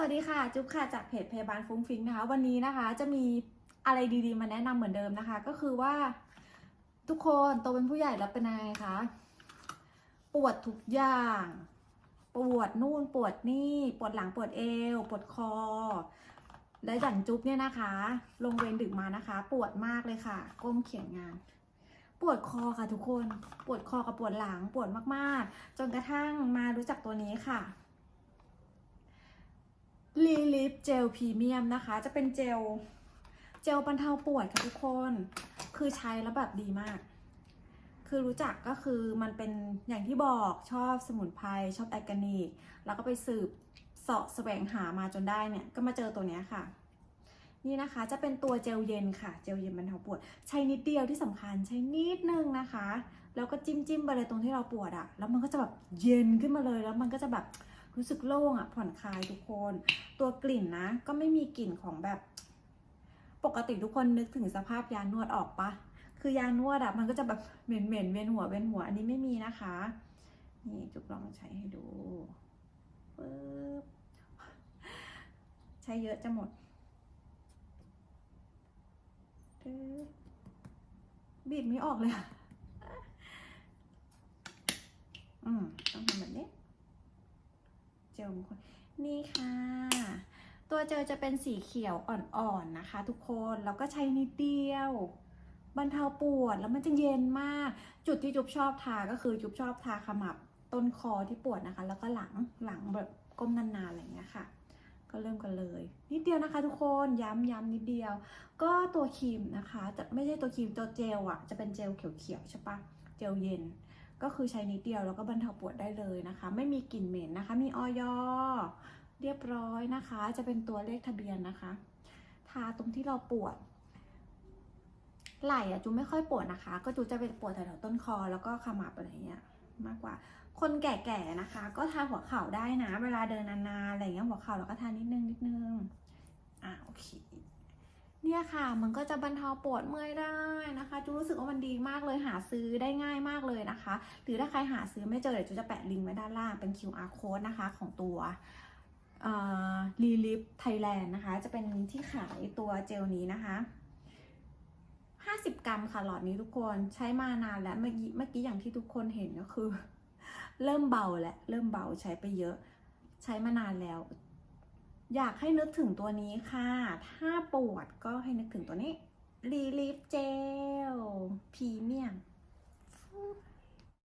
สวัสดีค่ะ จุ๊บค่ะ จากเพจพยาบาลฟุ้งฟิ้งนะคะ วันนี้นะคะจะมีอะไรดีๆ มาแนะนำเหมือนเดิมนะคะ ก็คือว่าทุกคนโตเป็นผู้ใหญ่แล้วเป็นยังไงคะปวดทุกอย่าง ปวดนู่นปวดนี่ปวดหลังปวดเอว ปวดคอ และอย่างจุ๊บเนี่ยนะคะ ลงเวรดึกมานะคะ ปวดมากเลยค่ะก้มเขียนงาน ปวดคอค่ะทุกคนปวดคอกับปวดหลังปวดมากๆ จนกระทั่งมารู้จักตัวนี้ค่ะ ลีลิฟเจลพรีเมียมนะคะ จะเป็นเจล เจลบรรเทาปวดค่ะทุกคน คือใช้แล้วแบบดีมาก คือรู้จักก็คือมันเป็นอย่างที่บอกชอบสมุนไพรชอบแอลกนิก แล้วก็ไปสืบเสาะแสวงหามาจนได้เนี่ย ก็มาเจอตัวเนี้ยค่ะ นี่นะคะจะเป็นตัวเจลเย็นค่ะ เจลเย็นบรรเทาปวด ใช้นิดเดียวที่สำคัญใช้นิดนึงนะคะ แล้วก็จิ้มจิ้มไปเลยตรงที่เราปวดอะแล้วมันก็จะแบบเย็นขึ้นมาเลยแล้วมันก็จะแบบ รู้สึกโล่งอะผ่อนคลายทุกคน ตัวกลิ่นนะ ก็ไม่มีกลิ่นของแบบ ปกติทุกคนนึกถึงสภาพยานวดออกปะคือยานวดอะมันก็จะแบบเหม็นเหม็นเวียนหัวเวียนหัวอันนี้ไม่มีนะคะ นี่จุกลองใช้ให้ดูปึ๊บใช้เยอะจะหมดบีบไม่ออกเลยอะอืมต้องทำแบบนี้ จลมงคลนี่ค่ะ ตัวเจลจะเป็นสีเขียวอ่อนๆนะคะ ทุกคนแล้วก็ใช้นิดเดียวบรรเทาปวดแล้วมันจะเย็นมาก จุดที่จุ๊บชอบทาก็คือจุ๊บชอบทาขมับต้นคอที่ปวดนะคะ แล้วก็หลังหลังแบบก้มนานๆอะไรอย่างเงี้ยค่ะ ก็เริ่มกันเลย นิดเดียวนะคะ ทุกคนย้ำย้ำนิดเดียว ก็ตัวครีมนะคะ จะไม่ใช่ตัวครีมตัวเจลอะจะเป็นเจลเขียวๆใช่ปะเจลเย็น ก็คือใช้นิดเดียวแล้วก็บรรเทาปวดได้เลยนะคะ ไม่มีกลิ่นเหม็นนะคะ มีออยเรียบร้อยนะคะ จะเป็นตัวเลขทะเบียนนะคะ ทาตรงที่เราปวด ไหล่อะจูไม่ค่อยปวดนะคะ ก็จูจะเป็นปวดแถวๆต้นคอแล้วก็ขมับอะไรเงี้ยมากกว่า คนแก่ๆนะคะ ก็ทาหัวเข่าได้นะ เวลาเดินนานๆอะไรเงี้ยหัวเข่าเราก็ทานิดนึงนิดนึง เนี่ยค่ะ มันก็จะบรรเทาปวดเมื่อยได้นะคะ จูรู้สึกว่ามันดีมากเลยหาซื้อได้ง่ายมากเลยนะคะ หรือถ้าใครหาซื้อไม่เจอเดี๋ยวจูจะแปะลิงก์ไว้ด้านล่างเป็น QR code นะคะของตัวรีลิฟไทยแลนด์นะคะ จะเป็นที่ขายตัวเจลนี้นะคะ 50 กรัมค่ะหลอดนี้ทุกคนใช้มานานแล้วเมื่อกี้เมื่อกี้อย่างที่ทุกคนเห็นก็คือ เริ่มเบาแล้วเริ่มเบาใช้ไปเยอะ ใช้มานานแล้ว อยากให้นึกถึงตัวนี้ค่ะ ถ้าปวดก็ให้นึกถึงตัวนี้ Relief Gel พรีเมียม